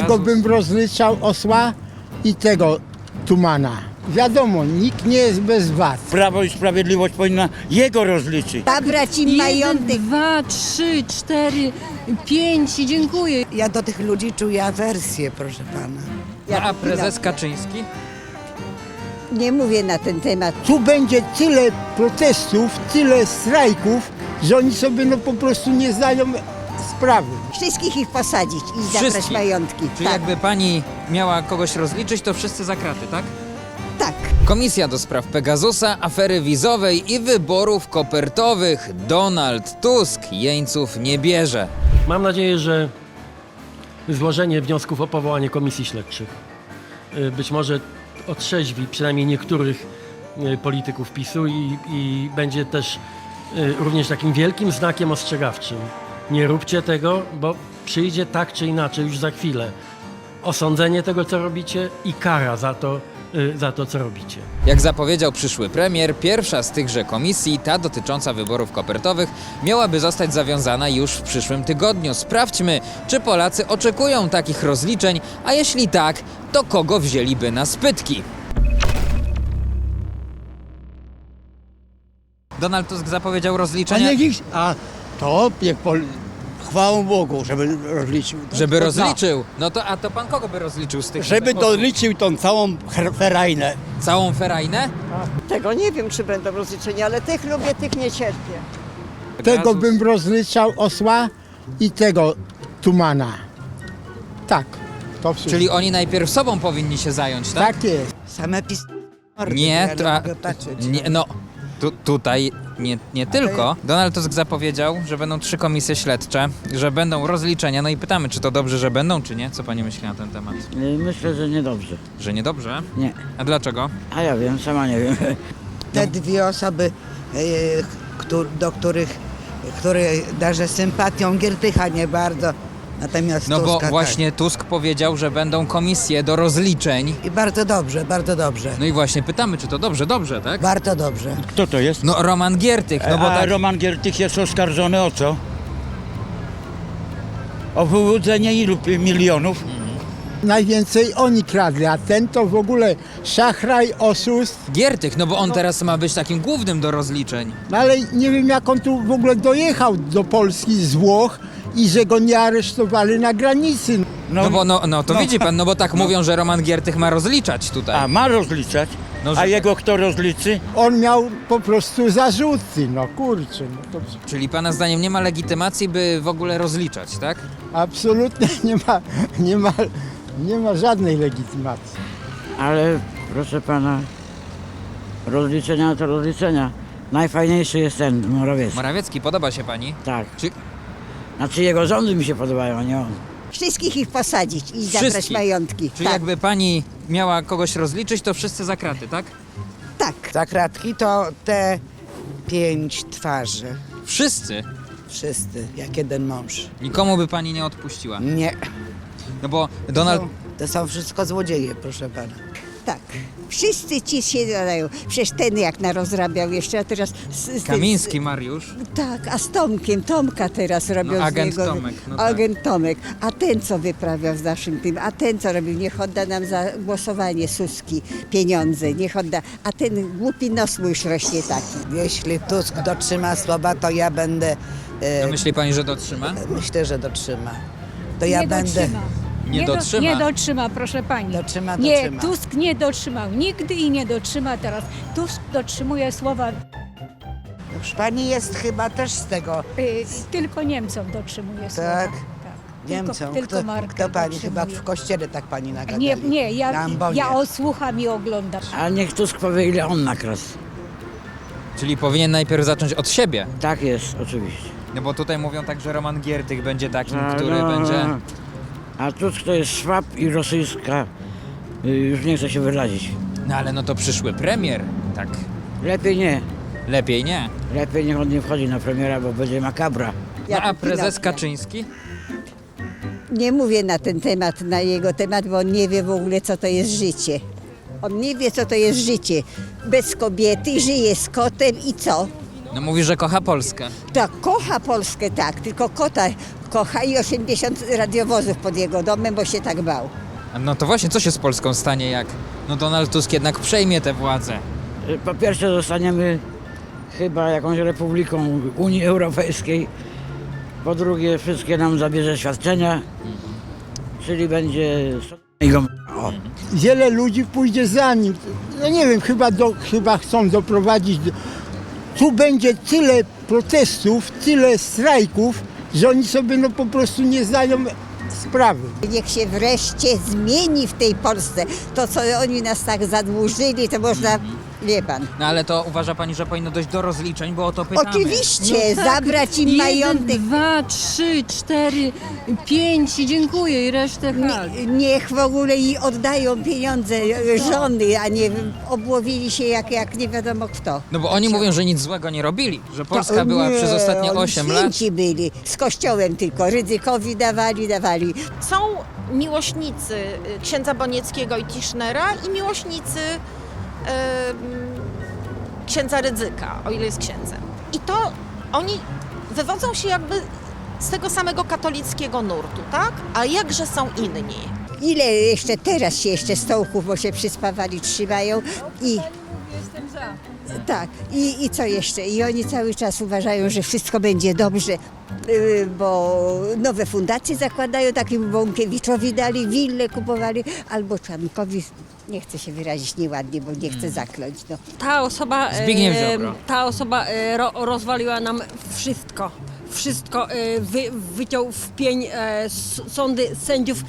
Tego bym rozliczał osła i tego tumana. Wiadomo, nikt nie jest bez wad. Prawo i Sprawiedliwość powinna jego rozliczyć. Zabrać im Jeden, majątek. dwa, trzy, cztery, pięć i dziękuję. Ja do tych ludzi czuję awersję, proszę pana. No, a prezes Kaczyński? Nie mówię na ten temat. Tu będzie tyle protestów, tyle strajków, że oni sobie no po prostu nie zdają sprawy. Wszystkich ich posadzić i zabrać Wszystkich? majątki. Czyli Tak, jakby pani miała kogoś rozliczyć, to wszyscy za kraty, tak? tak. Komisja do spraw Pegasusa, afery wizowej i wyborów kopertowych. Donald Tusk jeńców nie bierze. Mam nadzieję, że złożenie wniosków o powołanie komisji śledczych y, być może otrzeźwi przynajmniej niektórych y, polityków PiSu i, i będzie też y, również takim wielkim znakiem ostrzegawczym. Nie róbcie tego, bo przyjdzie tak czy inaczej już za chwilę osądzenie tego, co robicie i kara za to, y, za to co robicie. Jak zapowiedział przyszły premier, pierwsza z tychże komisji, ta dotycząca wyborów kopertowych, miałaby zostać zawiązana już w przyszłym tygodniu. Sprawdźmy, czy Polacy oczekują takich rozliczeń, a jeśli tak, to kogo wzięliby na spytki. Donald Tusk zapowiedział A rozliczenia, niech ich, a to niech pol, chwałą Bogu, żeby rozliczył. żeby To rozliczył. No to, a to pan kogo by rozliczył z tych żeby osób? doliczył tą całą her- ferajnę. Całą ferajnę? Tego nie wiem, czy będą rozliczenia, ale tych lubię, tych nie cierpię. Tego bym rozliczał osła i tego tumana. Tak, to wszystko. Czyli oni najpierw sobą powinni się zająć, tak? Tak jest. Same pis... Nie, to, a, nie no tu, tutaj nie, nie tylko. Donald Tusk zapowiedział, że będą trzy komisje śledcze, że będą rozliczenia. No i pytamy, czy to dobrze, że będą, czy nie? Co pani myśli na ten temat? Myślę, że niedobrze. Że niedobrze? Nie. A dlaczego? A ja wiem, sama nie wiem. Te dwie osoby, któr, do których, które darzę sympatią, Giertycha nie bardzo, natomiast No bo Tuska, właśnie Tusk powiedział, że będą komisje do rozliczeń. Tak. I bardzo dobrze, bardzo dobrze. No i właśnie pytamy, czy to dobrze, dobrze, tak? Bardzo dobrze. Kto to jest? No Roman Giertych, no bo A tak. Roman Giertych jest oskarżony o co? O wyłudzenie ilu pi- milionów? Najwięcej oni kradli, a ten to w ogóle szachraj, oszust. Giertych, no bo on teraz ma być takim głównym do rozliczeń. No ale nie wiem jak on tu w ogóle dojechał do Polski z Włoch i że go nie aresztowali na granicy. No, bo no, no to no. widzi pan, no bo tak mówią, że Roman Giertych ma rozliczać tutaj. A ma rozliczać? No, że- A jego kto rozliczy? On miał po prostu zarzuty, no kurczę, no to Czyli pana zdaniem nie ma legitymacji, by w ogóle rozliczać, tak? absolutnie nie ma, nie ma, nie ma żadnej legitymacji. Ale proszę pana, rozliczenia to rozliczenia. Najfajniejszy jest ten Morawiecki. Morawiecki, podoba się pani? Tak. Czy Znaczy jego rządy mi się podobają, a nie on. Wszystkich ich posadzić i zabrać Wszystkich? majątki. Czyli tak, jakby pani miała kogoś rozliczyć, to wszyscy za kraty, tak? tak. Za kratki to te pięć twarzy. Wszyscy? Wszyscy, jak jeden mąż. Nikomu by pani nie odpuściła. Nie. No bo Donald... To, to są wszystko złodzieje, proszę pana. Tak. Wszyscy ci się zadają. Przecież ten jak narozrabiał jeszcze, a teraz... Z, z Kamiński Mariusz. Tak, a z Tomkiem, Tomka teraz robią No, agent z niego. Tomek, no tak. agent Tomek. A ten co wyprawiał z naszym tym, a ten co robił, niech odda nam za głosowanie Suski pieniądze, niech odda. A ten głupi nos mu już rośnie taki. Jeśli Tusk dotrzyma słowa, to ja będę. E, No myśli pani, że dotrzyma? myślę, że dotrzyma. To ja nie będę. dotrzyma. Nie do- dotrzyma. nie dotrzyma, proszę pani. Dotrzyma, Nie, dotrzyma. Tusk nie dotrzymał nigdy i nie dotrzyma teraz. Tusk dotrzymuje słowa, Już pani jest chyba też z tego. y, tylko Niemcom dotrzymuje słowa. Tak? tak. Niemcom. Tylko, tylko kto, Markę kto pani chyba w kościele tak pani nagadali? Nie, nie, ja, ja osłucham i oglądam. A niech Tusk powie, ile on nakradł. Czyli powinien najpierw zacząć od siebie. Tak jest, oczywiście. No bo tutaj mówią tak, że Roman Giertych będzie takim, A, który no, będzie... A Tusk to jest szwab i rosyjska. y, Już nie chce się wyrazić. No ale no to przyszły premier. Tak. Lepiej nie. Lepiej nie. Lepiej niech on nie wchodzi na premiera, bo będzie makabra. No a prezes chwila- Kaczyński? Nie mówię na ten temat, na jego temat, bo on nie wie w ogóle, co to jest życie. On nie wie, co to jest życie. Bez kobiety, żyje z kotem i co? No mówi, że kocha Polskę. Tak, kocha Polskę, tak, tylko kota, kocha i 80 radiowozów pod jego domem, bo się tak bał. No to właśnie, co się z Polską stanie, jak no Donald Tusk jednak przejmie tę władzę? Y, Po pierwsze zostaniemy chyba jakąś republiką Unii Europejskiej. Po drugie wszystkie nam zabierze świadczenia, czyli będzie... O, Wiele ludzi pójdzie za nim. No nie wiem, chyba, do, chyba chcą doprowadzić. Do, tu będzie tyle protestów, tyle strajków, że oni sobie no po prostu nie zdają sprawy. Niech się wreszcie zmieni w tej Polsce. To, co oni nas tak zadłużyli, to można, wie pan. No ale to uważa pani, że powinno dojść do rozliczeń, bo o to pytamy. Oczywiście, zabrać im majątek. dwa, trzy, cztery, pięć i dziękuję i resztę Nie- Niech w ogóle i oddają pieniądze e, żony, a nie obłowili się jak, jak nie wiadomo kto. No bo oni mówią, że nic złego nie robili, że Polska była nie, przez ostatnie oni 8 lat. święci byli, z kościołem tylko, ryzykowi dawali, dawali. Są miłośnicy y, księdza Bonieckiego i Tischnera i miłośnicy księdza Rydzyka, o ile jest księdzem. I to oni wywodzą się jakby z tego samego katolickiego nurtu, tak? A jakże są inni? Ile jeszcze teraz się jeszcze stołków, bo się przyspawali, trzymają i... Tak, I, i co jeszcze? I oni cały czas uważają, że wszystko będzie dobrze, yy, bo nowe fundacje zakładają, takiemu Bąkiewiczowi dali, willę kupowali, albo Czarnkowi, nie chcę się wyrazić nieładnie, bo nie chcę zakląć. No. Ta osoba, e, Zbigniew Ziobro. ta osoba e, ro, rozwaliła nam wszystko. Wszystko e, wy, wyciął w pień e, s- sądy sędziów,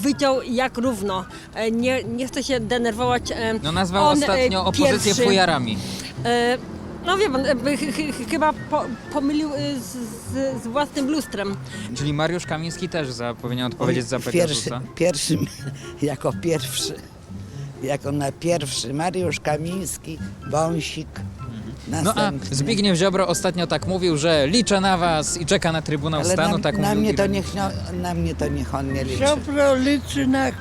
wyciął jak równo. E, nie, nie chcę się denerwować. E, No nazwał on, e, ostatnio opozycję pierwszy, fujarami. E, no wie pan, e, ch, ch, chyba po, pomylił e, z, z, z własnym lustrem. Czyli Mariusz Kamiński też za, powinien odpowiedzieć za pierwszy, Pegasusa. pierwszym, jako pierwszy, jako na pierwszy Mariusz Kamiński, Wąsik, No a następny. Zbigniew Ziobro ostatnio tak mówił, że liczę na was i czeka na Trybunał Ale Stanu, na, tak na, mówił mnie to niech, nie- na mnie to niech on nie liczy. Ziobro liczy na k-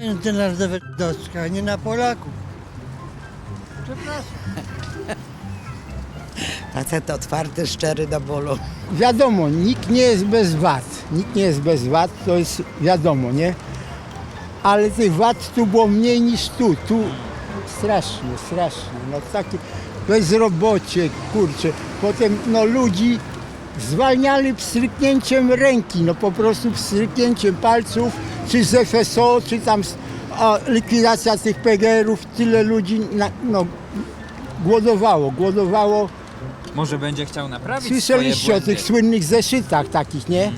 międzynarodowe doczka, a nie na Polaków. Przepraszam. Facet otwarty, szczery do bólu. Wiadomo, nikt nie jest bez wad. Nikt nie jest bez wad, to jest wiadomo, nie? Ale tych wad tu było mniej niż tu. Tu strasznie, strasznie. No takie bezrobocie, kurczę. Potem no ludzi zwalniali pstryknięciem ręki, no po prostu pstryknięciem palców, czy z FSO, czy tam a, likwidacja tych PGR-ów. Tyle ludzi na, no, głodowało, głodowało. Może będzie chciał naprawić Słyszeliście swoje o tych słynnych zeszytach takich, nie?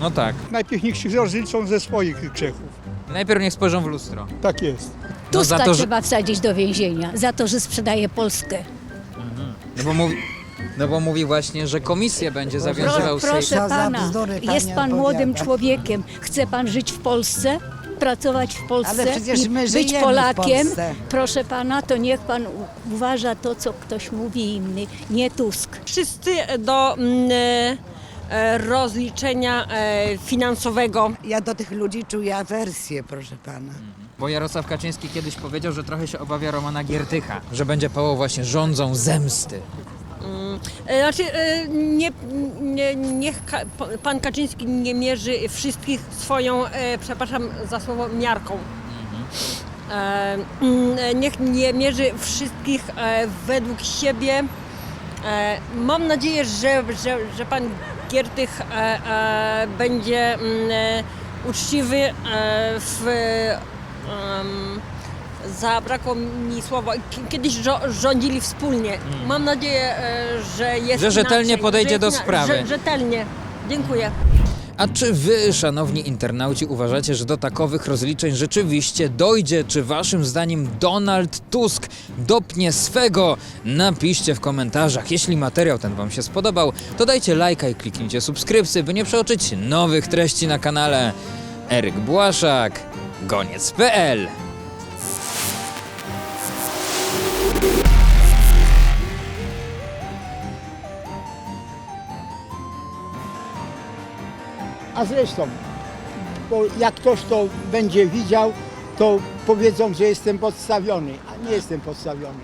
No tak. Najpierw niech się rozliczą ze swoich grzechów. Najpierw niech spojrzą w lustro. Tak jest. No za to, że, trzeba wsadzić do więzienia za to, że sprzedaje Polskę. no, bo mówi, no bo mówi właśnie, że komisję będzie zawiązywał Proszę Co za pana, bzdury jest pan młodym człowiekiem. Chce pan żyć w Polsce? Pracować w Polsce Ale przecież i my być żyjemy w Polakiem, Polsce. proszę pana, to niech pan u- uważa to, co ktoś mówi inny, nie Tusk. Wszyscy do mm, e, rozliczenia e, finansowego. Ja do tych ludzi czuję awersję, proszę pana. Bo Jarosław Kaczyński kiedyś powiedział, że trochę się obawia Romana Giertycha, że będzie pało właśnie rządzą zemsty. E, Znaczy, e, nie, nie, niech ka, pan Kaczyński nie mierzy wszystkich swoją, e, przepraszam za słowo, miarką. E, mm, e, niech nie mierzy wszystkich e, według siebie. E, mam nadzieję, że, że, że pan Giertych e, e, będzie mm, e, uczciwy w. zabrakło mi słowa. Kiedyś rządzili wspólnie. Mam nadzieję, że jest. Że rzetelnie inaczej, podejdzie do sprawy. Że, rzetelnie. Dziękuję. A czy wy, szanowni internauci, uważacie, że do takowych rozliczeń rzeczywiście dojdzie? Czy waszym zdaniem Donald Tusk dopnie swego? Napiszcie w komentarzach. Jeśli materiał ten wam się spodobał, to dajcie lajka i kliknijcie subskrypcję, by nie przeoczyć nowych treści na kanale. Eryk Błaszak, goniec.pl A zresztą, bo jak ktoś to będzie widział, to powiedzą, że jestem podstawiony, a nie jestem podstawiony.